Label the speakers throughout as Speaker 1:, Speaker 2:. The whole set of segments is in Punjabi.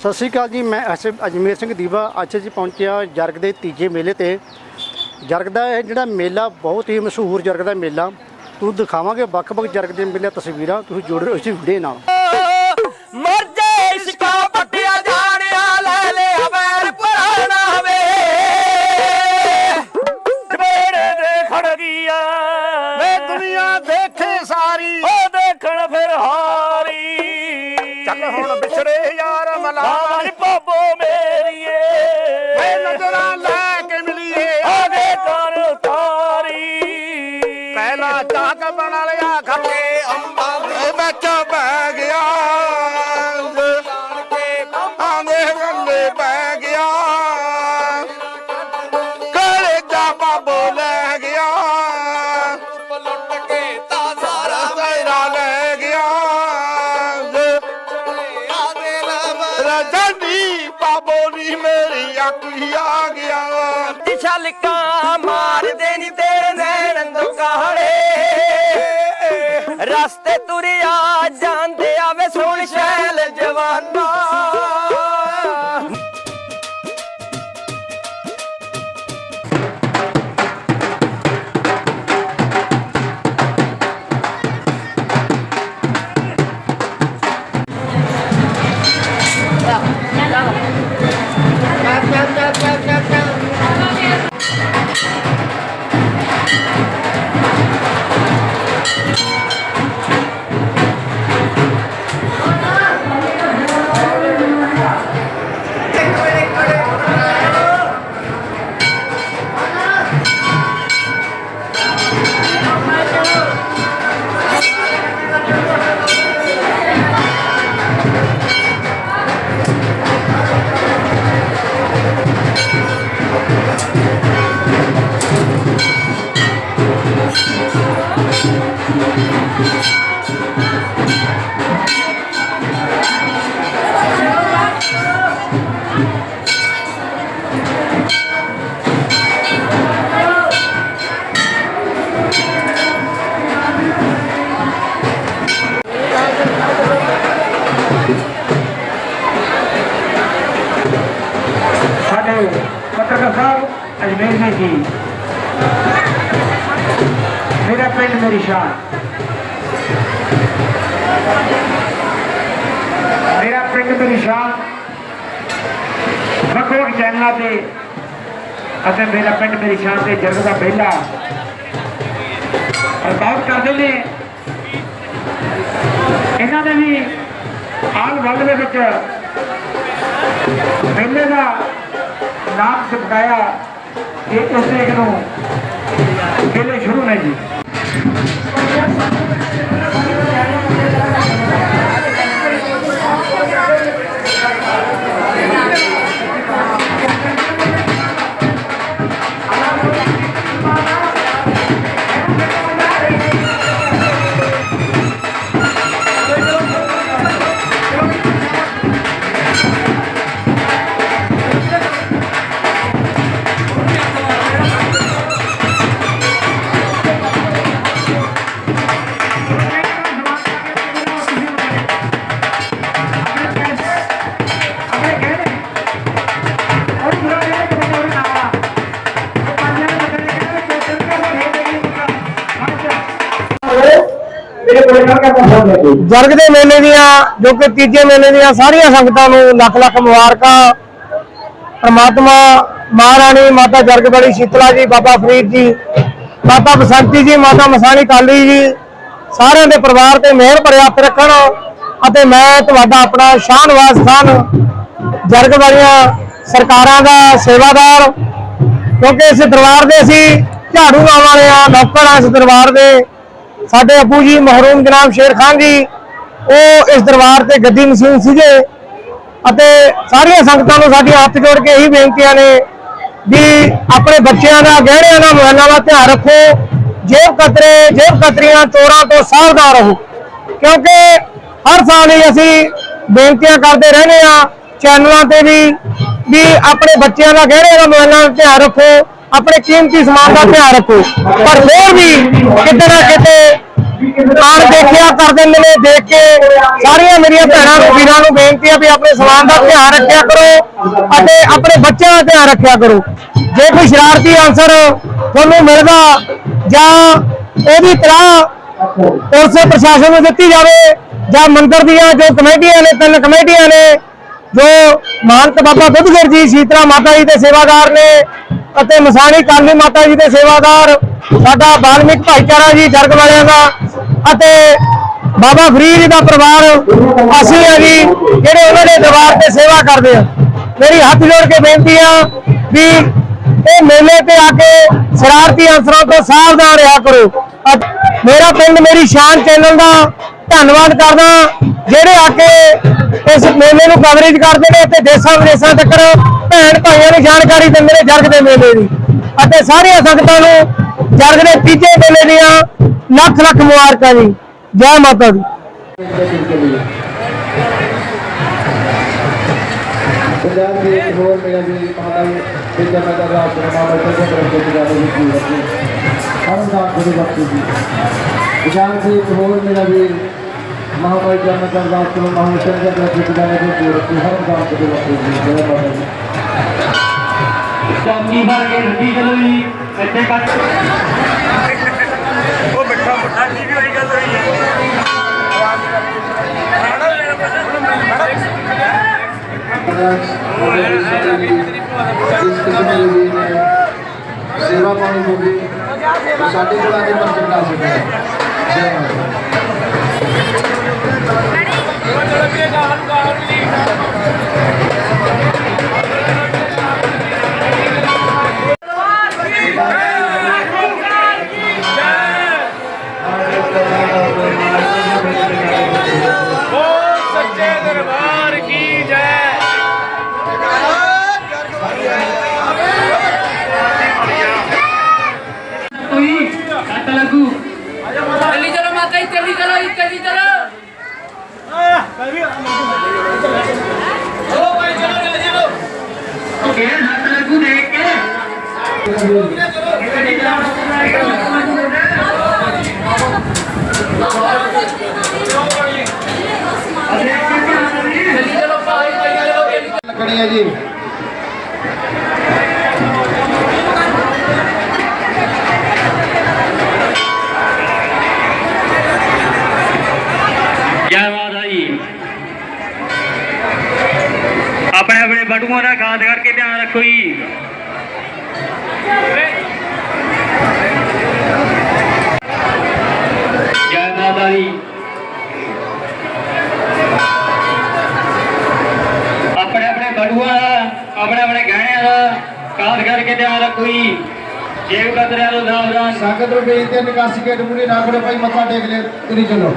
Speaker 1: ਸਤਿ ਸ਼੍ਰੀ ਅਕਾਲ ਜੀ ਮੈਂ ਐਸ ਅਜਮੇਰ ਸਿੰਘ ਦੀਵਾ। ਅੱਜ ਜੀ ਪਹੁੰਚਿਆ ਜਰਗ ਦੇ ਤੀਜੇ ਮੇਲੇ ਤੇ। ਜਰਗ ਦਾ ਇਹ ਜਿਹੜਾ ਮੇਲਾ ਬਹੁਤ ਹੀ ਮਸ਼ਹੂਰ ਜਰਗ ਦਾ ਮੇਲਾ। ਤੁਹਾਨੂੰ ਦਿਖਾਵਾਂਗੇ ਵੱਖ-ਵੱਖ ਜਰਗ ਦੇ ਮੇਲੇ ਤਸਵੀਰਾਂ। ਤੁਸੀਂ ਜੁੜ ਰਹੋ ਇਸ ਵੀਡੀਓ ਨਾਲ।
Speaker 2: ਮਰ ਜੇ ਇਸ਼ਕਾ ਪੱਟਿਆ ਜਾਣਿਆ ਲੈ ਲੈ ਹਵੈਰ ਪੁਰਾਣਾ ਵੇ ਜਵੇੜੇ ਦੇ ਖੜ ਗਈਆ ਵੇ ਦੁਨੀਆ ਦੇਖੇ ਸਾਰੀ। ਉਹ ਦੇਖਣ ਫਿਰ ਹਾਰੀ।
Speaker 3: ਚੱਲ ਹੁਣ ਵਿਛੜੇ ਯਾਰ।
Speaker 2: ਬਾਬੋ
Speaker 3: ਲੈ ਗਿਆ। ਲੁੱਟ ਕੇ ਤਾਂ ਸਾਰਾ ਤੇਰਾ ਲੈ ਗਿਆ। ਰਜਨੀ ਬਾਬੋ ਨੀ ਮੇਰੀ ਅਕਲੀ ਆ ਗਿਆ।
Speaker 2: ਛਲਕਾਂ ਮਾਰਦੇ ਨੀ ਤੇਰੇ
Speaker 4: ਪੱਤਰਕਾਰ ਸਾਹਿਬ, ਅਜਮੇਰ ਨੇ ਜੀ। ਮੇਰਾ ਪਿੰਡ ਮੇਰੀ ਸ਼ਾਨ ਮੇਰਾ ਪਿੰਡ ਮੇਰੀ ਵੱਖ ਵੱਖ ਚੈਨਲਾਂ ਤੇ ਅਤੇ ਮੇਰਾ ਪਿੰਡ ਮੇਰੀ ਸ਼ਾਨ ਤੇ ਜਰਗ ਦਾ ਪਹਿਲਾ ਪ੍ਰਭਾਵ ਕਰਦੇ ਨੇ। ਇਹਨਾਂ ਨੇ ਵੀ ਆਲ ਵਰਲਡ ਦੇ ਵਿੱਚ ਪਹਿਲੇ ਦਾ ਨਾਮ ਚਪਕਾਇਆ ਕਿ ਇਸ ਤਰੀਕ ਨੂੰ ਮੇਲੇ ਸ਼ੁਰੂ ਨੇ ਜੀ।
Speaker 5: ਜਰਗ ਦੇ ਮੇਲੇ ਦੀਆਂ, ਜੋ ਕਿ ਤੀਜੇ ਮੇਲੇ ਦੀਆਂ ਸਾਰੀਆਂ ਸੰਗਤਾਂ ਨੂੰ ਲੱਖ ਲੱਖ ਮੁਬਾਰਕਾਂ। ਪ੍ਰਮਾਤਮਾ ਮਹਾਰਾਣੀ ਮਾਤਾ ਜਰਗ ਵਾਲੀ ਸ਼ੀਤਲਾ ਜੀ, ਬਾਬਾ ਫਰੀਦ ਜੀ ਮਾਤਾ ਬਸੰਤੀ ਜੀ, ਮਾਤਾ ਮਸਾਣੀ ਕਾਲੀ ਜੀ, ਸਾਰਿਆਂ ਦੇ ਪਰਿਵਾਰ ਤੇ ਮਿਹਰ ਭਰਿਆ ਹੱਥ ਰੱਖਣ ਅਤੇ ਮੈਂ ਤੁਹਾਡਾ ਆਪਣਾ ਸ਼ਾਨਵਾਜ਼ ਖਾਨ ਜਰਗ ਵਾਲੀਆਂ ਸਰਕਾਰਾਂ ਦਾ ਸੇਵਾਦਾਰ, ਕਿਉਂਕਿ ਇਸ ਦਰਬਾਰ ਦੇ ਅਸੀਂ ਝਾੜੂ ਲਾਉਣ ਵਾਲੇ ਆ ਨੌਕਰ ਆ ਇਸ ਦਰਬਾਰ ਦੇ। ਸਾਡੇ ਅਬੂ ਜੀ ਮਹਰੂਮ ਜਨਾਬ ਸ਼ੇਰ ਖਾਨ ਜੀ, ਉਹ ਇਸ ਦਰਬਾਰ ਤੇ ਗੱਦੀ ਮਸ਼ੀਨ ਸੀਗੇ ਅਤੇ ਸਾਰੀਆਂ ਸੰਗਤਾਂ ਨੂੰ ਸਾਡੀਆਂ ਹੱਥ ਜੋੜ ਕੇ ਇਹੀ ਬੇਨਤੀਆਂ ਨੇ ਵੀ ਆਪਣੇ ਬੱਚਿਆਂ ਦਾ, ਗਹਿਣਿਆਂ ਦਾ ਮੋਬਾਈਲਾਂ ਦਾ ਧਿਆਨ ਰੱਖੋ, ਜੇਬ ਕਤਰੇ, ਜੇਬ ਕਤਰੀਆਂ ਚੋਰਾਂ ਤੋਂ ਸਾਵਧਾਨ ਰਹੋ। ਕਿਉਂਕਿ ਹਰ ਸਾਲ ਹੀ ਅਸੀਂ ਬੇਨਤੀਆਂ ਕਰਦੇ ਰਹਿੰਦੇ ਆ ਚੈਨਲਾਂ ਤੇ ਵੀ ਵੀ ਆਪਣੇ ਬੱਚਿਆਂ ਦਾ, ਗਹਿਣਿਆਂ ਦਾ ਮੋਬਾਈਲਾਂ ਦਾ ਧਿਆਨ ਰੱਖੋ। ਆਪਣੇ ਕੀਮਤੀ ਸਮਾਨ ਦਾ ਧਿਆਨ ਰੱਖੋ। ਪਰ ਹੋਰ ਵੀ ਕਿਤੇ ਨਾ ਕਿਤੇ ਆਣ ਦੇਖਿਆ ਕਰ ਦਿੰਦੇ ਨੇ ਦੇਖ ਕੇ ਸਾਰੀਆਂ ਮੇਰੀਆਂ ਭੈਣਾਂ ਵੀਰਾਂ ਨੂੰ ਬੇਨਤੀ ਹੈ ਵੀ ਆਪਣੇ ਸਮਾਨ ਦਾ ਧਿਆਨ ਰੱਖਿਆ ਕਰੋ ਅਤੇ ਆਪਣੇ ਬੱਚਿਆਂ ਦਾ ਧਿਆਨ ਰੱਖਿਆ ਕਰੋ। ਜੇ ਕੋਈ ਸ਼ਰਾਰਤੀ ਅਨਸਰ ਤੁਹਾਨੂੰ ਮਿਲਦਾ ਜਾਂ ਉਹਦੀ ਤਲਾਹ ਪੁਲਿਸ ਪ੍ਰਸ਼ਾਸਨ ਨੂੰ ਦਿੱਤੀ ਜਾਵੇ ਜਾਂ ਮੰਦਰ ਦੀਆਂ ਜੋ ਕਮੇਟੀਆਂ ਨੇ, ਤਿੰਨ ਕਮੇਟੀਆਂ ਨੇ, ਜੋ ਮਹੰਤ ਬਾਬਾ ਬੁੱਧਗਿਰ ਜੀ, ਸ਼ੀਤਲਾ ਮਾਤਾ ਜੀ ਦੇ ਸੇਵਾਦਾਰ ਨੇ ਅਤੇ ਮਸਾਣੀ ਕਾਲੀ ਮਾਤਾ ਜੀ ਦੇ ਸੇਵਾਦਾਰ, ਸਾਡਾ ਬਾਲਮਿਕ ਭਾਈਚਾਰਾ ਜੀ, ਜਰਗ ਵਾਲਿਆਂ ਦਾ ਅਤੇ ਬਾਬਾ ਫਰੀਦ ਜੀ ਦਾ ਪਰਿਵਾਰ, ਅਸੀਂ ਆ ਜੀ, ਜਿਹੜੇ ਉਹਨਾਂ ਦੇ ਦਰਬਾਰ ਤੇ ਸੇਵਾ ਕਰਦੇ ਆ। ਮੇਰੀ ਹੱਥ ਜੋੜ ਕੇ ਬੇਨਤੀ ਆ ਵੀ ਇਹ ਮੇਲੇ ਤੇ ਆ ਕੇ ਸ਼ਰਾਰਤੀ ਅਨਸਰਾਂ ਤੋਂ ਸਾਵਧਾਨ ਰਿਹਾ ਕਰੋ। ਮੇਰਾ ਪਿੰਡ, ਮੇਰੀ ਸ਼ਾਨ ਚੈਨਲ ਦਾ ਧੰਨਵਾਦ ਕਰਦਾ। ਜਿਹੜੇ ਆ ਕੇ ਇਸ ਮੇਲੇ ਨੂੰ ਕਵਰੇਜ ਕਰਦੇ ਨੇ ਤੇ ਦੇਸ਼ਾਂ ਵਿਦੇਸ਼ਾਂ ਤੱਕ ਭੈਣ ਭਾਈਆਂ ਨੂੰ ਜਾਣਕਾਰੀ ਦਿੰਦੇ ਨੇ ਜਰਗ ਦੇ ਮੇਲੇ ਦੀ। ਅਤੇ ਸਾਰੀਆਂ ਸੰਗਤਾਂ ਨੂੰ ਜਰਗ ਦੇ ਤੀਜੇ ਮੇਲੇ ਦੀਆਂ ਲੱਖ ਲੱਖ ਮੁਬਾਰਕਾਂ ਜੀ। ਜੈ ਮਾਤਾ ਦੀ।
Speaker 6: ਪੰਜਾਬ ਦੇ ਇੱਕ ਹੋਰ ਮੇਰਾ ਵੀ ਮਾਤਾ ਵਿਜੇ ਮਾਤਾ ਦਾ ਪ੍ਰਮਾਣ ਹੈ ਕਿ ਤਰਫ ਤੋਂ ਜਾਣੇ ਹਰ ਦਾ ਗੁਰੂ ਬਖਸ਼ੀ ਜੀ। ਪੰਜਾਬ ਦੇ ਇੱਕ ਹੋਰ ਮੇਰਾ ਵੀ ਮਹਾਮਾਈ ਜਨ ਦਾ ਤੋਂ ਮਹਾਨ ਸ਼ੰਕਰ ਦਾ ਜੀ ਜਾਣੇ ਦੀ ਕੀ ਰੱਖੀ ਹਰ ਦਾ ਗੁਰੂ ਬਖਸ਼ੀ ਜੀ ਜੈ ਮਾਤਾ ਦੀ
Speaker 4: ਚਾਂਦੀ ਭਰ ਕੇ ਰੱਡੀ ਚਲੋ ਜੀ ਇੱਥੇ ਕੱਟ
Speaker 6: ਇਸ ਕਿਸਮ ਦੀ ਵੀ ਨੇ ਸੇਵਾ ਪਾਣੀ ਹੋਵੇ ਸਾਡੇ ਕੋਲ ਆ ਕੇ ਪਰ ਚੰਗਾ ਸਕਦਾ ਜੈ ਮਾਤਾ
Speaker 4: Thank you. ਬਟੂਆਂ ਦਾ ਖਾਸ ਕਰਕੇ ਧਿਆਨ ਰੱਖੋ ਜੀ। ਜੈ ਮਾਤਾ ਦੀ ਆਪਣੇ ਆਪਣੇ ਬਟੂਆਂ ਦਾ ਆਪਣੇ ਆਪਣੇ ਗਹਿਣਿਆਂ ਦਾ ਖਾਸ ਕਰਕੇ ਧਿਆਨ ਰੱਖੋ ਜੀ। ਜੇਬ ਕਤਰਿਆਂ ਤੋਂ ਸਾਵਧਾਨ
Speaker 6: ਸੰਗਤ ਨੂੰ ਬੇਨਤੀ ਨਿਕਾਸੀ ਗੇਟ ਮੂਰੇ ਨਾ ਖੜੋ ਭਾਈ ਮੱਥਾ ਟੇਕ ਲਿਓ ਤੁਰੀ ਚਲੋ।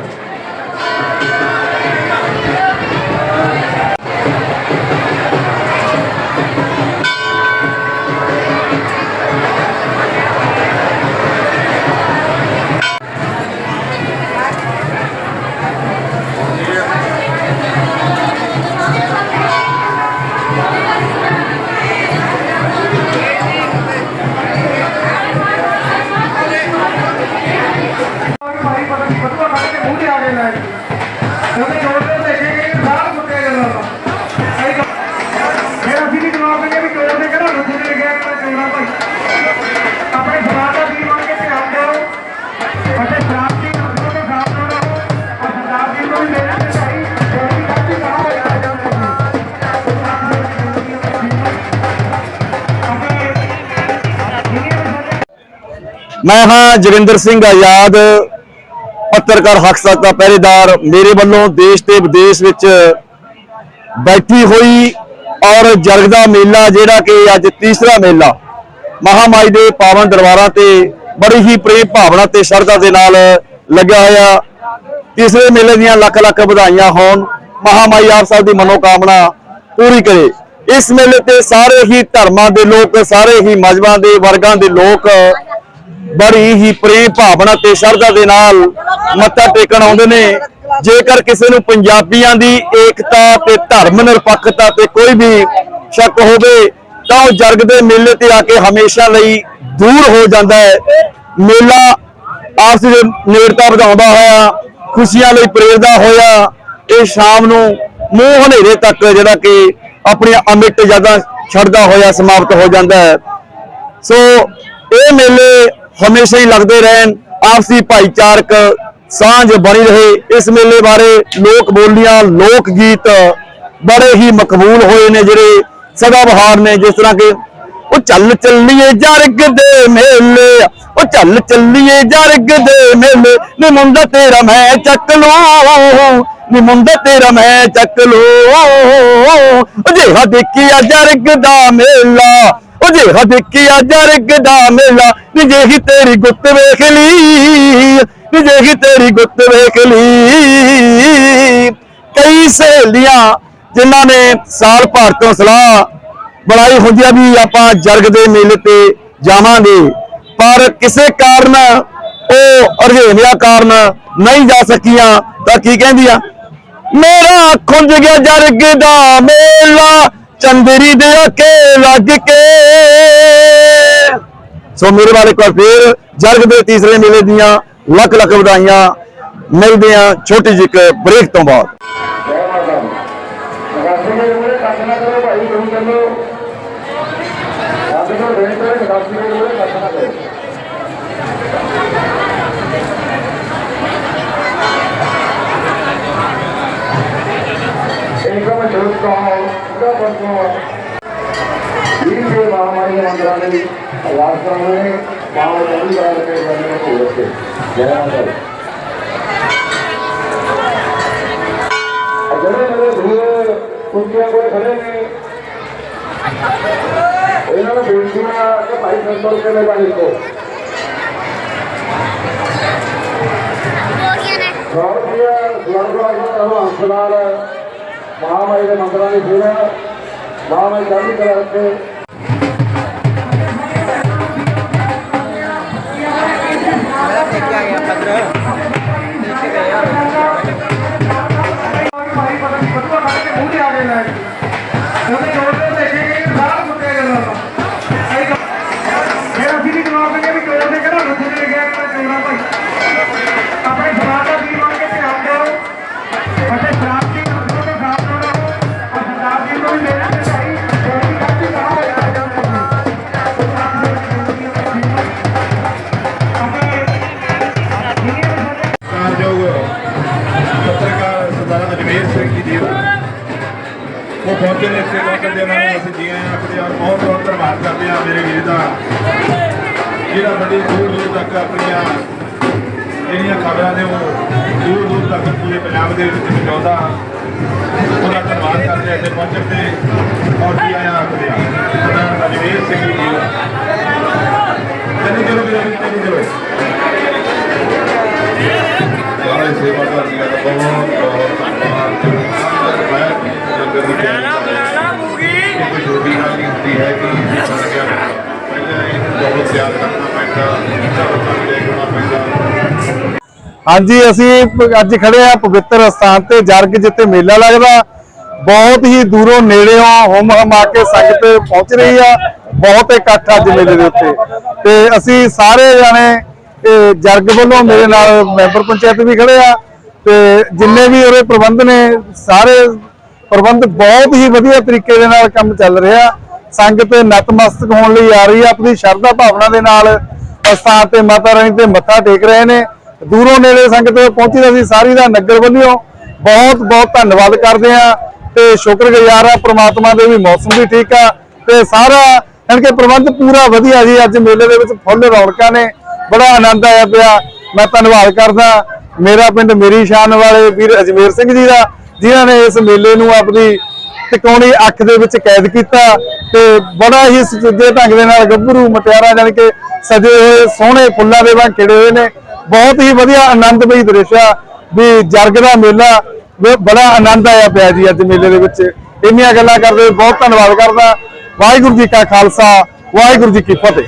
Speaker 5: ਮੈਂ
Speaker 7: ਹਾਂ ਜੋਗਿੰਦਰ ਸਿੰਘ ਆਜ਼ਾਦ ਪੱਤਰਕਾਰ ਹੱਕ ਸੱਚ ਦਾ ਪਹਿਰੇਦਾਰ ਮੇਰੇ ਵੱਲੋਂ ਦੇਸ਼ ਤੇ ਵਿਦੇਸ਼ ਵਿੱਚ ਬੈਠੀ ਹੋਈ ਔਰ ਜਰਗ ਦਾ ਮੇਲਾ ਜਿਹੜਾ ਕਿ ਅੱਜ ਤੀਸਰਾ ਮੇਲਾ ਮਹਾਮਾਈ ਦੇ ਪਾਵਨ ਦਰਬਾਰਾਂ ਤੇ ਬੜੀ ਹੀ ਪ੍ਰੇਮ ਭਾਵਨਾ ਤੇ ਸ਼ਰਧਾ ਦੇ ਨਾਲ ਲੱਗਿਆ ਹੋਇਆ। ਤੀਸਰੇ ਮੇਲੇ ਦੀਆਂ ਲੱਖ ਲੱਖ ਵਧਾਈਆਂ ਹੋਣ। ਮਹਾਮਾਈ ਆਪ ਸਭ ਦੀ ਮਨੋਕਾਮਨਾ ਪੂਰੀ ਕਰੇ। ਇਸ ਮੇਲੇ ਤੇ ਸਾਰੇ ਹੀ ਧਰਮਾਂ ਦੇ ਲੋਕ, ਸਾਰੇ ਹੀ ਮਜ਼ਬਾਂ ਦੇ ਵਰਗਾਂ ਦੇ ਲੋਕ ਬੜੀ ਹੀ ਪ੍ਰੇਮ ਭਾਵਨਾ ਤੇ ਸ਼ਰਧਾ ਦੇ ਨਾਲ ਮੱਥਾ ਟੇਕਣ ਆਉਂਦੇ ਨੇ। ਜੇਕਰ ਕਿਸੇ ਨੂੰ ਪੰਜਾਬੀਆਂ ਦੀ ਏਕਤਾ ਤੇ ਧਰਮ ਨਿਰਪੱਖਤਾ ਤੇ ਕੋਈ ਵੀ ਸ਼ੱਕ ਹੋਵੇ, ਤਾਂ ਉਹ ਜਰਗ ਦੇ ਮੇਲੇ ਤੇ ਆ ਕੇ ਹਮੇਸ਼ਾ ਲਈ ਦੂਰ ਹੋ ਜਾਂਦਾ ਹੈ। ਮੇਲਾ ਆਪਸ ਵਿੱਚ ਨੇੜਤਾ ਵਧਾਉਂਦਾ ਹੋਇਆ, ਖੁਸ਼ੀਆਂ ਲਈ ਪ੍ਰੇਰਦਾ ਹੋਇਆ, ਇਹ ਸ਼ਾਮ ਨੂੰ ਮੂੰਹ ਹਨੇਰੇ ਤੱਕ ਜਿਹੜਾ ਕਿ ਆਪਣੀਆਂ ਅਮਿੱਟ ਯਾਦਾਂ ਛੱਡਦਾ ਹੋਇਆ ਸਮਾਪਤ ਹੋ ਜਾਂਦਾ ਹੈ। ਸੋ, ਇਹ ਮੇਲੇ ਹਮੇਸ਼ਾ ਹੀ ਲੱਗਦੇ ਰਹਿਣ, ਆਪਸੀ ਭਾਈਚਾਰਕ ਸਾਂਝ ਬਣੀ ਰਹੇ। ਇਸ ਮੇਲੇ ਬਾਰੇ ਲੋਕ ਬੋਲੀਆਂ, ਲੋਕ ਗੀਤ ਬੜੇ ਹੀ ਮਕਬੂਲ ਹੋਏ ਨੇ ਜਿਹੜੇ ਸਦਾ ਬਹਾਰ ਨੇ। ਜਿਸ ਤਰ੍ਹਾਂ ਕਿ, ਉਹ ਚੱਲ ਚੱਲੀਏ ਜਰਗ ਦੇ ਮੇਲੇ, ਉਹ ਚੱਲ ਚੱਲੀਏ ਜਰਗ ਦੇ ਮੇਲੇ। ਨੀ ਮੁੰਡਾ ਤੇਰਾ ਮੈਂ ਚੱਕ ਲੂੰ ਨੀ ਮੁੰਡਾ ਤੇਰਾ ਮੈਂ ਚੱਕ ਲੂੰ। ਉਹ ਜਿਹੜਾ ਦੇਖਿਆ ਜਰਗ ਦਾ ਮੇਲਾ ਉਹ ਜੇ ਜਿਹੜਾ ਦੇਖਿਆ ਜਰਗ ਦਾ ਮੇਲਾ, ਨੀ ਜਿਹੀ ਤੇਰੀ ਗੁੱਤ ਵੇਖ ਲਈ, ਨੀ ਜਿਹੀ ਤੇਰੀ ਗੁੱਤ ਵੇਖ ਲਈ। ਕਈ ਸਹੇਲੀਆਂ ਜਿਨ੍ਹਾਂ ਨੇ ਸਾਲ ਭਰ ਤੋਂ ਸਲਾਹ ਬਣਾਈ ਹੁੰਦੀ ਆ ਵੀ ਆਪਾਂ ਜਰਗ ਦੇ ਮੇਲੇ ਤੇ ਜਾਵਾਂਗੇ, ਪਰ ਕਿਸੇ ਕਾਰਨ ਉਹ ਅਰਜੇਵਿਆ ਕਾਰਨ ਨਹੀਂ ਜਾ ਸਕੀਆਂ, ਤਾਂ ਕੀ ਕਹਿੰਦੀਆਂ ਮੇਰਾ ਖੁੰਝ ਗਿਆ ਜਰਗ ਦਾ ਮੇਲਾ ਚੰਦਰੀ ਦੇ ਅੱਖੇ ਲੱਗ ਕੇ। ਸੋ ਮੇਰੇ ਵਾਲੇ ਕੋਲ ਫੇਰ ਜਰਗ ਦੇ ਤੀਸਰੇ ਮੇਲੇ ਦੀਆਂ ਲੱਖ ਲੱਖ ਵਧਾਈਆਂ। ਮਿਲਦੇ ਆ ਛੋਟੀ ਜਿਹੀ ਬ੍ਰੇਕ ਤੋਂ ਬਾਅਦ
Speaker 6: ਜੈ ਮਾਤਾ ਦੀ ਅਗਾਸੀ ਦੇ ਮੂਹਰੇ ਕੱਟ ਨਾ ਕਰੋ ਭਾਈ ਤੁਸੀਂ ਚੱਲੋ ਸਾਡੇ ਕੋਲ ਬੇਨਤੀ ਹੈ ਅਗਾਸੀ ਦੇ ਮੂਹਰੇ ਕੱਟ ਨਾ ਕਰੋ ਏਕਮ ਜੋਤ ਕਾ ਪੂਰਾ ਬੰਦੋ ਵੀਰ ਦੇ ਨੂੰ ਹੋਵੇ ਜੈ ਮਾਤਾ ਦੀ। ਜਿਹੜੇ ਮੇਰੇ ਵੀਰ ਕੁੰਤੀਆਂ ਕੋਲ ਖੜੇ ਨੇ ਇਹਨਾਂ ਨੂੰ ਬੇਨਤੀ ਹੈ ਕਿ ਭਾਈ ਸੰਤੋਲ ਕੇ ਲੈ ਜਾਣੀ ਕੋ ਗੌਰਵੀਆ ਗੁਰਦੁਆਰਾ ਦਾ ਹੰਸਦਾਰ ਮਹਾਮਾਈ ਦੇ ਮੰਦਰਾਂ ਦੀ ਸੇਵਾ। ਮਹਾਮਾਈ ਕਲਾ ਰੱਖੇ।
Speaker 4: ਗਿਆ ਕਿ ਭਾਈ। ਆਪਣੇ ਸਮਾਜ ਦਾ ਵੀਰ ਬਣ ਕੇ ਧਿਆਨ ਦਿਓ। ਅਤੇ ਸ਼ਰਾਬ ਦੀ ਰੁੱਝ ਤੋਂ ਸਾਫ਼ ਨਾ ਰਹੋ ਔਰ ਸਰਦਾਰ ਜੀ ਨੂੰ ਵੀ ਲੈਣਾ ਚਾਹੀ ਜੋੜੀ ਕਰਦੀ ਕਹਾਂ ਹੋਇਆ
Speaker 8: ਪੱਤਰਕਾਰ ਸਰਦਾਰ ਅਜਮੇਰ ਸਿੰਘ ਜੀ ਦੀ ਉਹ ਪਹੁੰਚੇ ਨੇ ਸੇਵਾ ਕਰਦੇ ਉਹਨਾਂ ਨੂੰ ਅਸੀਂ ਜੀ ਆਇਆਂ ਆਖਦੇ ਹਾਂ ਬਹੁਤ ਬਹੁਤ ਧੰਨਵਾਦ ਕਰਦੇ ਹਾਂ, ਮੇਰੇ ਵੀਰ ਦਾ। ਜਿਹੜਾ ਬੜੀ ਦੂਰ ਦੂਰ ਤੱਕ ਆਪਣੀਆਂ ਜਿਹੜੀਆਂ ਖਬਰਾਂ ਨੇ ਉਹ ਦੂਰ ਦੂਰ ਤੱਕ ਪੂਰੇ ਪੰਜਾਬ ਦੇ ਵਿੱਚ ਪਹੁੰਚਾਉਂਦਾ ਉਹਦਾ ਧੰਨਵਾਦ ਕਰਦੇ ਇੱਥੇ ਪਹੁੰਚਣ ਤੇ। ਔਰ ਜੀ ਆਇਆਂ ਆਖਦੇ ਸਰਦਾਰ ਅਜਮੇਰ ਸਿੰਘ ਜੀ ਤੈਨੂੰ ਚਲੋ ਵੀਰ ਤੈਨੂੰ ਚਲੋ ਸਾਰੇ ਸੇਵਾ ਕਰਦੀਆਂ ਦਾ ਬਹੁਤ ਬਹੁਤ ਧੰਨਵਾਦ। ਲੰਗਰ ਦੀ ਤਿਆਰੀ ਇਹ ਕੋਈ ਛੋਟੀ ਗੱਲ ਨਹੀਂ ਹੁੰਦੀ ਹੈ ਕਿ ਬਣ ਗਿਆ ਪਹਿਲਾਂ ਇਹ ਬਹੁਤ ਤਿਆਰ ਕਰਨਾ ਪੈਂਦਾ
Speaker 7: ਹਾਂਜੀ, ਅਸੀਂ ਅੱਜ ਖੜੇ ਆ ਪਵਿੱਤਰ ਸਥਾਨ ਤੇ ਜਰਗ, ਜਿੱਥੇ ਮੇਲਾ ਲੱਗਦਾ। ਬਹੁਤ ਹੀ ਦੂਰੋਂ ਨੇੜਿਓਂ ਹੁਮ ਹਮਾ ਕੇ ਸੰਗਤ ਪਹੁੰਚ ਰਹੀ ਆ। ਬਹੁਤ ਇਕੱਠ ਅੱਜ ਮੇਲੇ ਦੇ ਉੱਤੇ। ਤੇ ਅਸੀਂ ਸਾਰੇ ਜਾਣੇ ਜਰਗ ਵੱਲੋਂ ਮੇਰੇ ਨਾਲ ਮੈਂਬਰ ਪੰਚਾਇਤ ਵੀ ਖੜੇ ਆ। ਤੇ ਜਿੰਨੇ ਵੀ ਉਹਦੇ ਪ੍ਰਬੰਧ ਨੇ, ਸਾਰੇ ਪ੍ਰਬੰਧ ਬਹੁਤ ਹੀ ਵਧੀਆ ਤਰੀਕੇ ਦੇ ਨਾਲ ਕੰਮ ਚੱਲ ਰਿਹਾ। ਸੰਗਤ ਨਤਮਸਤਕ ਹੋਣ ਲਈ ਆ ਰਹੀ ਹੈ ਆਪਣੀ ਸ਼ਰਧਾ ਭਾਵਨਾ ਦੇ ਨਾਲ ਅਸਥਾਨ ਤੇ ਮਾਤਾ ਰਾਣੀ ਤੇ ਮੱਥਾ ਟੇਕ ਰਹੇ ਨੇ। ਦੂਰੋਂ ਨੇੜੇ ਸੰਗਤ ਪਹੁੰਚੀ ਦਾ ਸੀ ਸਾਰੀ ਦਾ ਨਗਰ ਵੱਲੋਂ ਬਹੁਤ ਬਹੁਤ ਧੰਨਵਾਦ ਕਰਦੇ ਆ ਤੇ ਸ਼ੁਕਰਗੁਜ਼ਾਰ ਆ ਪ੍ਰਮਾਤਮਾ ਦੇ ਵੀ ਮੌਸਮ ਵੀ ਠੀਕ ਆ ਤੇ ਸਾਰਾ ਯਾਨੀ ਕਿ ਪ੍ਰਬੰਧ ਪੂਰਾ ਵਧੀਆ ਜੀ, ਅੱਜ ਮੇਲੇ ਦੇ ਵਿੱਚ ਫੁੱਲ ਰੌਣਕਾਂ ਨੇ, ਬੜਾ ਆਨੰਦ ਆਇਆ ਪਿਆ। ਮੈਂ ਧੰਨਵਾਦ ਕਰਦਾ ਮੇਰਾ ਪਿੰਡ ਮੇਰੀ ਸ਼ਾਨ ਵਾਲੇ ਵੀਰ ਅਜਮੇਰ ਸਿੰਘ ਜੀ ਦਾ, ਜਿਨ੍ਹਾਂ ਨੇ ਇਸ ਮੇਲੇ ਨੂੰ ਆਪਣੀ ਟਿਕਾਉਣੀ ਅੱਖ ਦੇ ਵਿੱਚ ਕੈਦ ਕੀਤਾ ਤੇ ਬੜਾ ਹੀ ਸੁਚੱਜੇ ਢੰਗ ਦੇ ਨਾਲ ਗੱਭਰੂ ਮਟਿਆਰਾਂ ਜਾਣੀ ਕਿ ਸਜੇ ਹੋਏ, ਸੋਹਣੇ ਫੁੱਲਾਂ ਦੇ ਵਾਂਗ ਖਿੜੇ ਹੋਏ ਨੇ। ਬਹੁਤ ਹੀ ਵਧੀਆ ਆਨੰਦਮਈ ਦ੍ਰਿਸ਼ ਆ ਵੀ ਜਰਗ ਦਾ ਮੇਲਾ ਵੀ ਬੜਾ ਆਨੰਦ ਆਇਆ ਪਿਆ ਜੀ ਅੱਜ ਮੇਲੇ ਦੇ ਵਿੱਚ। ਇੰਨੀਆਂ ਗੱਲਾਂ ਕਰਦੇ ਬਹੁਤ ਧੰਨਵਾਦ ਕਰਦਾ। ਵਾਹਿਗੁਰੂ ਜੀ ਕਾ ਖਾਲਸਾ, ਵਾਹਿਗੁਰੂ ਜੀ ਕੀ ਫਤਿਹ।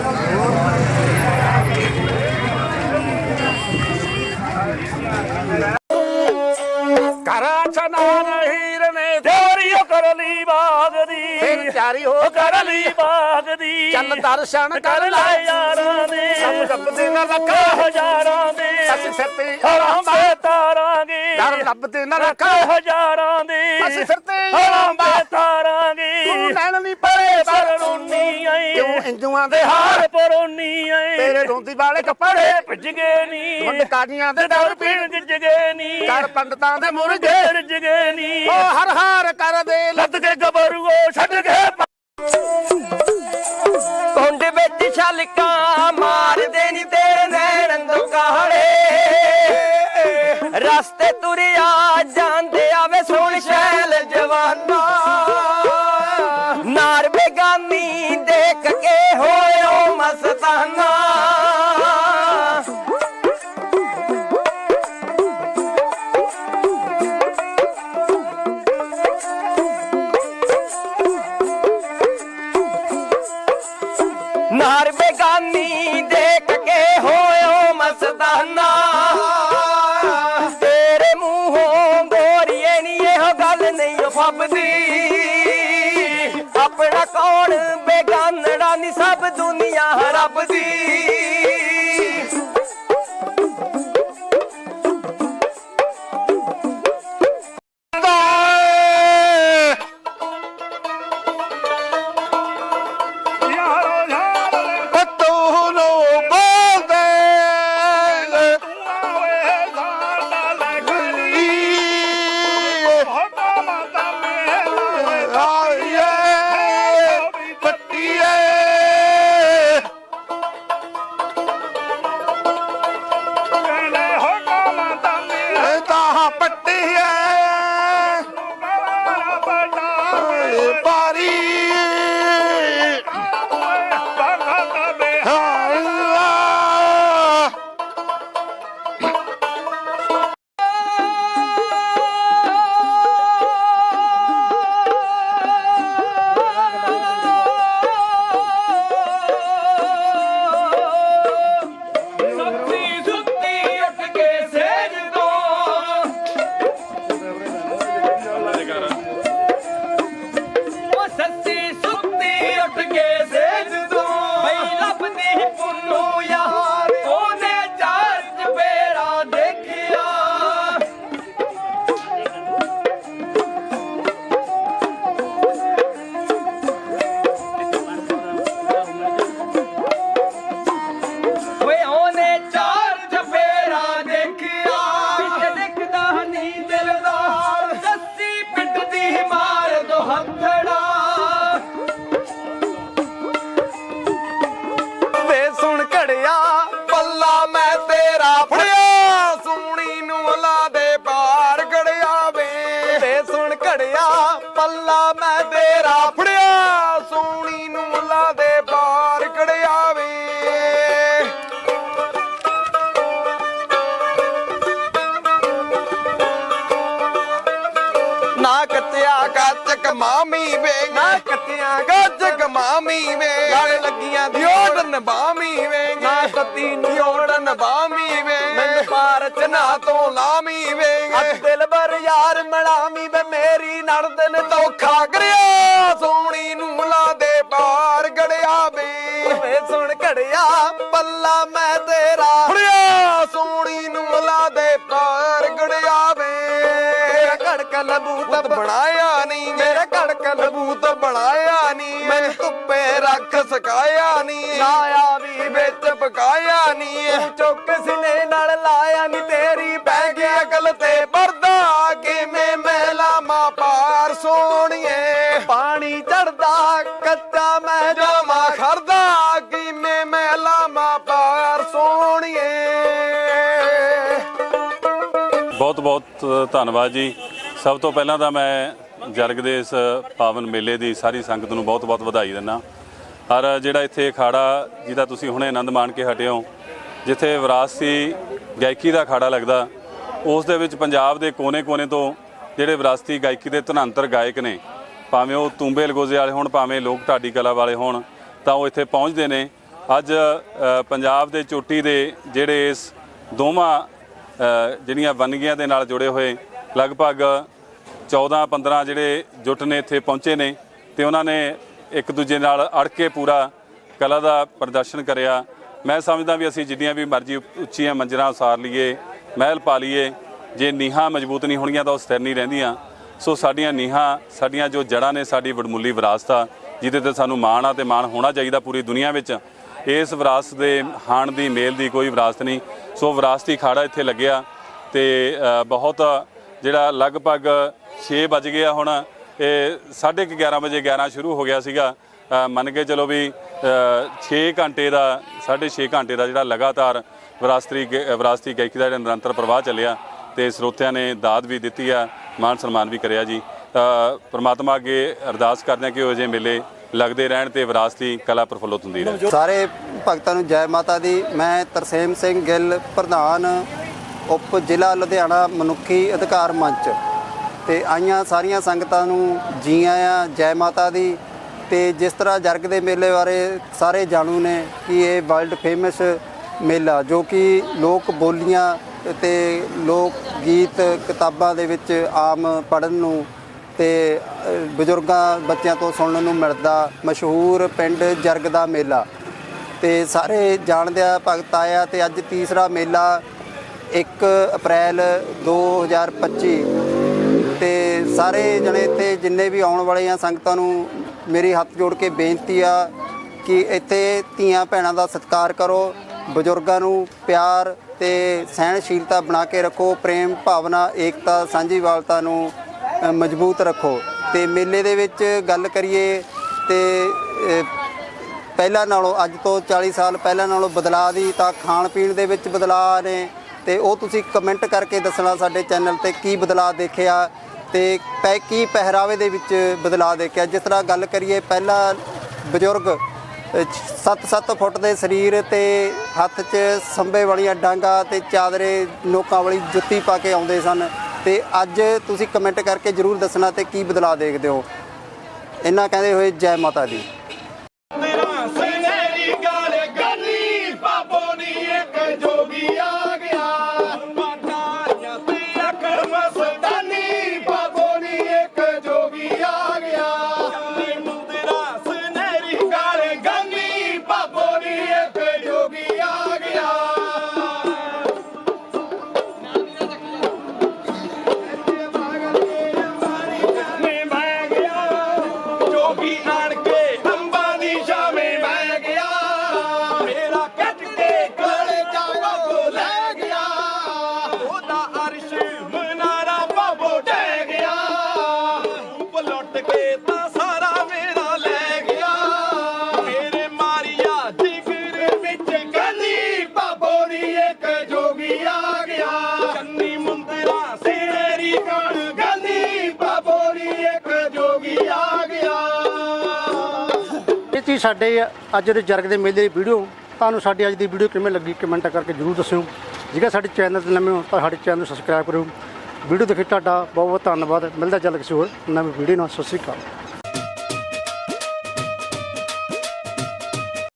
Speaker 9: ਕਰਾਂ ਚਨਾਨ ਹੀਰ ਨੇ ਦੇਵਰੀਓ ਕਰ ਲਈ ਬਾਗ ਦੀ।
Speaker 10: ਫਿਰ ਤਿਆਰੀ ਹੋ
Speaker 9: ਕਰ ਲਈ ਬਾਗ ਦੀ।
Speaker 10: ਚੱਲ ਦਰਸ਼ਨ
Speaker 9: ਕਰ ਲੈ। ਯਾਰਾਂ ਦੇ।
Speaker 10: ਸਭ ਲੱਭਦੇ ਨਾ
Speaker 9: ਲੱਖਾਂ
Speaker 10: ਰੱਖਾ
Speaker 9: ਹਜ਼ਾਰਾਂ ਦੇ
Speaker 10: ਅਸੀਂ ਸਿਰ ਤੇ
Speaker 9: ਹਰਾਂ ਤੇ ਤਾਰਾਂਗੇ
Speaker 10: ਦਰ ਲੱਭਦੇ ਨਾ ਰੱਖਾ
Speaker 9: ਹਜ਼ਾਰਾਂ ਦੇ
Speaker 10: ਅਸੀਂ ਸਿਰ ਤੇ
Speaker 9: ਤੇ ਤਾਰਾਂਗੇ
Speaker 10: ਤੂੰ ਨੈਣ ਨਹੀਂ ਪਰੇ
Speaker 9: ਪਰ ਰੋਨੀ ਆਈ
Speaker 10: ਕਿਉਂ ਇੰਜੂਆਂ ਦੇ ਹਾਰ?
Speaker 9: ਪਰੋਨੀ ਆਏ
Speaker 10: ਤੇਰੇ ਰੋਂਦੀ ਵਾਲੇ ਕੱਪੜੇ।
Speaker 9: ਭਿੱਜ ਗਏ ਨੀ।
Speaker 10: ਵੰਡ ਕਾਜੀਆਂ ਦੇ ਦਰ ਪੀਣ
Speaker 9: ਗਿੱਜ ਗਏ ਨੀ।
Speaker 10: ਕਰ ਪੰਡਤਾਂ ਦੇ ਮੁਰਗੇ।
Speaker 9: ਗਿੱਜ ਗਏ ਨੀ।
Speaker 10: ਉਹ ਹਰ ਹਾਰ ਕਰਦੇ।
Speaker 9: ਲੱਦ ਕੇ ਗਬਰੂਓ ਛੱਡ ਕੇ
Speaker 2: ਕੁੰਡ ਵਿੱਚ ਛਲਕਾਂ ਮਾਰਦੇ ਨੀ ਤੇਰੇ ਨੈਣ ਅੰਦੋ ਕਾਹੜੇ ਰਸਤੇ ਤੁਰਿਆ ਜਾਂਦੇ ਆਵੇ ਸੋਹਣ ਸ਼ੈਲ ਜਵਾਨਾ। ਨਾਰ ਬੇਗਾਨੀ ਦੇਖ ਕੇ ਹੋਇਓ ਮਸਤਾਨਾ। ਤੇਰੇ ਮੂੰਹੋਂ ਗੋਰੀਏ ਨੀ ਇਹੋ ਗੱਲ ਨਹੀਂ ਓ ਫੱਬਦੀ। ਆਪਣਾ ਕੌਣ ਬੇਗਾਨੜਾ ਨੀ ਸਭ ਦੁਨੀਆ ਰੱਬ ਦੀ
Speaker 11: ਕਮਾਮੀ ਵੇ। ਗਾਲੇ ਲੱਗੀਆਂ ਦੀ ਓੜਨ ਬਾਮੀ ਵੇ। ਨਾ ਤੱਤੀ ਨੂੰ ਓੜਨ ਬਾਮੀ ਵੇ। ਮੈਨੂੰ ਪਾਰ ਚ ਨਾ ਤੋਂ ਲਾਮੀ ਵੇ। ਅੱਜ ਦਿਲ ਬਰ ਯਾਰ ਮੜਾਮੀ ਵੇ। ਮੇਰੀ ਨੜਦ ਨੇ ਧੋਖਾ ਕਰਿਆ। ਸੋਹਣੀ ਨੂੰ ਲਾ ਦੇ ਪਾਰ ਗੜਿਆ ਵੇ। ਵੇ ਸੁਣ ਘੜਿਆ ਪੱਲਾ ਮੈਂ ਲਬੂਤ ਬਣਾਇਆ ਨਹੀਂ ਮੇਰਾ ਘੜਕ ਲਬੂਤ ਬਣਾਇਆ ਨਹੀਂ ਮੈਨੂੰ ਧੁੱਪੇ ਰੱਖ ਸਕਾਇਆ ਨਹੀਂ ਲਾਇਆ ਵੀ ਵਿੱਚ ਪਕਾਇਆ ਨਹੀਂ ਤੂੰ ਚੁੱਕ ਸਿਨੇ ਨਾਲ ਲਾਇਆ ਨਹੀਂ ਤੇਰੀ ਬਹਿ ਗਈ ਅਕਲ ਤੇ ਪਰਦਾ ਕਿਵੇਂ ਮਹਿਲਾ ਮਾ ਪਾਰ ਸੋਹਣੀਏ। ਪਾਣੀ ਚੜਦਾ ਕੱਚਾ ਮੈਂ ਜਾਮਾ ਖਰਦਾ ਕਿਵੇਂ ਮਹਿਲਾ ਮਾ ਪਾਰ ਸੋਹਣੀਏ।
Speaker 12: ਬਹੁਤ ਬਹੁਤ ਧੰਨਵਾਦ ਜੀ। ਸਭ ਤੋਂ ਪਹਿਲਾਂ ਤਾਂ ਮੈਂ ਜਰਗ ਦੇ ਇਸ ਪਾਵਨ ਮੇਲੇ ਦੀ ਸਾਰੀ ਸੰਗਤ ਨੂੰ ਬਹੁਤ ਬਹੁਤ ਵਧਾਈ ਦਿੰਦਾ। ਔਰ ਜਿਹੜਾ ਇੱਥੇ ਅਖਾੜਾ ਜਿਹਦਾ ਤੁਸੀਂ ਹੁਣੇ ਆਨੰਦ ਮਾਣ ਕੇ ਹਟੇ ਹੋ ਜਿੱਥੇ ਵਿਰਾਸਤੀ ਗਾਇਕੀ ਦਾ ਅਖਾੜਾ ਲੱਗਦਾ, ਉਸ ਦੇ ਵਿੱਚ ਪੰਜਾਬ ਦੇ ਕੋਨੇ-ਕੋਨੇ ਤੋਂ ਜਿਹੜੇ ਵਿਰਾਸਤੀ ਗਾਇਕੀ ਦੇ ਧਨੰਤਰ ਗਾਇਕ ਨੇ, ਭਾਵੇਂ ਉਹ ਤੂੰਬੇ ਲਗੋਜ਼ੇ ਵਾਲੇ ਹੋਣ, ਭਾਵੇਂ ਲੋਕ ਢਾਡੀ ਕਲਾ ਵਾਲੇ ਹੋਣ, ਤਾਂ ਉਹ ਇੱਥੇ ਪਹੁੰਚਦੇ ਨੇ। ਅੱਜ ਪੰਜਾਬ ਦੇ ਚੋਟੀ ਦੇ ਜਿਹੜੇ ਇਸ ਦੋਵਾਂ ਜਿਹੜੀਆਂ ਵੰਨਗੀਆਂ ਦੇ ਨਾਲ ਜੁੜੇ ਹੋਏ, ਲਗਭਗ 14 15 ਜਿਹੜੇ ਜੁੱਟ ਨੇ ਇੱਥੇ ਪਹੁੰਚੇ ਨੇ ਤੇ ਉਹਨਾਂ ਨੇ ਇੱਕ ਦੂਜੇ ਨਾਲ ਅੜ ਕੇ ਪੂਰਾ ਕਲਾ ਦਾ ਪ੍ਰਦਰਸ਼ਨ ਕਰਿਆ। ਮੈਂ ਸਮਝਦਾ ਵੀ ਅਸੀਂ ਜਿੰਨੀਆਂ ਵੀ ਮਰਜ਼ੀ ਉੱਚੀਆਂ ਮੰਜ਼ਰਾਂ ਉਸਾਰ ਲਈਏ, ਮਹਿਲ ਪਾ ਲਈਏ, ਜੇ ਨੀਹਾਂ ਮਜ਼ਬੂਤ ਨਹੀਂ ਹੋਣਗੀਆਂ ਤਾਂ ਉਹ ਸਥਿਰ ਨਹੀਂ ਰਹਿੰਦੀਆਂ। ਸੋ ਸਾਡੀਆਂ ਨੀਹਾਂ, ਸਾਡੀਆਂ ਜੋ ਜੜ੍ਹਾਂ ਨੇ ਸਾਡੀ ਵਡਮੁੱਲੀ ਵਿਰਾਸਤ ਆ, ਜਿਹਦੇ ਤੇ ਸਾਨੂੰ ਮਾਣ ਆ ਤੇ ਮਾਣ ਹੋਣਾ ਚਾਹੀਦਾ ਪੂਰੀ ਦੁਨੀਆ ਵਿੱਚ, ਇਸ ਵਿਰਾਸਤ ਦੇ ਹਾਣ ਦੀ, ਮੇਲ ਦੀ ਕੋਈ ਵਿਰਾਸਤ ਨਹੀਂ। ਸੋ ਵਿਰਾਸਤੀ ਖਾੜਾ ਇੱਥੇ ਲੱਗਿਆ ਤੇ ਬਹੁਤ ਜਿਹੜਾ ਲਗਭਗ 6 ਵੱਜ ਗਿਆ ਹੁਣ ਇਹ 11:30 ਵਜੇ 11 ਸ਼ੁਰੂ ਹੋ ਗਿਆ ਸੀਗਾ। ਮੰਨ ਕੇ ਚਲੋ ਵੀ 6 ਘੰਟੇ ਦਾ 6.5 ਘੰਟੇ ਦਾ ਜਿਹੜਾ ਲਗਾਤਾਰ ਵਿਰਾਸਤੀ ਗ- ਵਿਰਾਸਤੀ ਗਾਇਕੀ ਦਾ ਜਿਹੜਾ ਨਿਰੰਤਰ ਪ੍ਰਵਾਹ ਚੱਲਿਆ, ਤੇ ਸਰੋਤਿਆਂ ਨੇ ਦਾਦ ਵੀ ਦਿੱਤੀ ਆ ਮਾਨ ਸਨਮਾਨ ਵੀ ਕਰਿਆ ਜੀ। ਪਰਮਾਤਮਾ ਅੱਗੇ ਅਰਦਾਸ ਕਰਦੇ ਹਾਂ ਕਿ ਉਹ ਜਿਹੇ ਮੇਲੇ ਲੱਗਦੇ ਰਹਿਣ ਤੇ ਵਿਰਾਸਤੀ ਕਲਾ ਪ੍ਰਫੁੱਲਤ ਹੁੰਦੀ ਰਹੇ।
Speaker 13: ਸਾਰੇ ਭਗਤਾਂ ਨੂੰ ਜੈ ਮਾਤਾ ਦੀ। ਮੈਂ ਤਰਸੇਮ ਸਿੰਘ ਗਿੱਲ, ਪ੍ਰਧਾਨ ਉਪ ਜ਼ਿਲ੍ਹਾ ਲੁਧਿਆਣਾ ਮਨੁੱਖੀ ਅਧਿਕਾਰ ਮੰਚ। ਤੇ ਆਈਆਂ ਸਾਰੀਆਂ ਸੰਗਤਾਂ ਨੂੰ ਜੀ ਆਇਆਂ, ਜੈ ਮਾਤਾ ਦੀ। ਤੇ ਜਿਸ ਤਰ੍ਹਾਂ ਜਰਗ ਦੇ ਮੇਲੇ ਬਾਰੇ ਸਾਰੇ ਜਾਣੂ ਨੇ ਕਿ ਇਹ ਵਰਲਡ ਫੇਮਸ ਮੇਲਾ, ਜੋ ਕਿ ਲੋਕ ਬੋਲੀਆਂ ਤੇ ਲੋਕ ਗੀਤ, ਕਿਤਾਬਾਂ ਦੇ ਵਿੱਚ ਆਮ ਪੜਨ ਨੂੰ ਤੇ ਬਜ਼ੁਰਗਾਂ ਬੱਚਿਆਂ ਤੋਂ ਸੁਣਨ ਨੂੰ ਮਿਲਦਾ ਮਸ਼ਹੂਰ ਪਿੰਡ ਜਰਗ ਦਾ ਮੇਲਾ। ਤੇ ਸਾਰੇ ਜਾਣਦੇ ਆ ਭਗਤ ਆਇਆ ਤੇ ਅੱਜ ਤੀਸਰਾ ਮੇਲਾ 1 ਅਪ੍ਰੈਲ 2025 ਤੇ ਸਾਰੇ ਜਣੇ ਇੱਥੇ ਜਿੰਨੇ ਵੀ ਆਉਣ ਵਾਲੇ ਆ ਸੰਗਤਾਂ ਨੂੰ ਮੇਰੀ ਹੱਥ ਜੋੜ ਕੇ ਬੇਨਤੀ ਆ ਕਿ ਇੱਥੇ ਧੀਆਂ ਭੈਣਾਂ ਦਾ ਸਤਿਕਾਰ ਕਰੋ ਬਜ਼ੁਰਗਾਂ ਨੂੰ ਪਿਆਰ ਤੇ ਸਹਿਣਸ਼ੀਲਤਾ ਬਣਾ ਕੇ ਰੱਖੋ ਪ੍ਰੇਮ ਭਾਵਨਾ ਏਕਤਾ ਸਾਂਝੀਵਾਲਤਾ ਨੂੰ ਅ, ਮਜ਼ਬੂਤ ਰੱਖੋ। ਤੇ ਮੇਲੇ ਦੇ ਵਿੱਚ ਗੱਲ ਕਰੀਏ ਤੇ ਅ, ਪਹਿਲਾਂ ਨਾਲੋਂ ਅੱਜ ਤੋਂ 40 ਸਾਲ ਪਹਿਲਾਂ ਨਾਲੋਂ ਬਦਲਾਅ ਦੀ ਤਾਂ ਖਾਣ ਪੀਣ ਦੇ ਵਿੱਚ ਬਦਲਾਅ ਨੇ। ਤੇ ਉਹ ਤੁਸੀਂ ਕਮੈਂਟ ਕਰਕੇ ਦੱਸਣਾ ਸਾਡੇ ਚੈਨਲ ਤੇ ਕੀ ਬਦਲਾਅ ਦੇਖਿਆ। ਤੇ ਪੈ ਕੀ ਪਹਿਰਾਵੇ ਦੇ ਵਿੱਚ ਬਦਲਾਅ ਦੇਖਿਆ? ਜਿਸ ਤਰ੍ਹਾਂ ਗੱਲ ਕਰੀਏ, ਪਹਿਲਾਂ ਬਜ਼ੁਰਗ 7-7 ਫੁੱਟ ਦੇ ਸਰੀਰ ਤੇ ਹੱਥ 'ਚ ਸੰਭੇ ਵਾਲੀਆਂ ਡਾਂਗਾ ਤੇ ਚਾਦਰੇ ਨੋਕਾਂ ਵਾਲੀ ਜੁੱਤੀ ਪਾ ਕੇ ਆਉਂਦੇ ਸਨ। ਤੇ ਅੱਜ ਤੁਸੀਂ ਕਮੈਂਟ ਕਰਕੇ ਜਰੂਰ ਦੱਸਣਾ ਤੇ ਕੀ ਬਦਲਾਅ ਦੇਖਦੇ ਹੋ? ਇਹਨਾਂ ਕਹਿੰਦੇ ਹੋਏ ਜੈ ਮਾਤਾ ਦੀ।
Speaker 1: ਸਾਡੇ ਅੱਜ ਦੇ ਜਰਗ ਦੇ ਮੇਲੇ ਦੀ ਵੀਡੀਓ ਤੁਹਾਨੂੰ ਸਾਡੀ ਅੱਜ ਦੀ ਵੀਡੀਓ ਕਿਵੇਂ ਲੱਗੀ ਕਮੈਂਟ ਕਰਕੇ ਜਰੂਰ ਦੱਸਿਓ। ਜੇਕਰ ਸਾਡੇ ਚੈਨਲ ਤੇ ਨਵੇਂ ਹੋ ਤਾਂ ਸਾਡੇ ਚੈਨਲ ਨੂੰ ਸਬਸਕ੍ਰਾਈਬ ਕਰਿਓ। ਵੀਡੀਓ ਦੇਖੇ ਤੁਹਾਡਾ ਬਹੁਤ ਬਹੁਤ ਧੰਨਵਾਦ। ਮਿਲਦਾ ਜਲਦ ਕਿਸੇ ਹੋਰ ਨਵੀਂ ਵੀਡੀਓ ਨਾਲ। ਸਤਿ ਸ਼੍ਰੀ ਅਕਾਲ।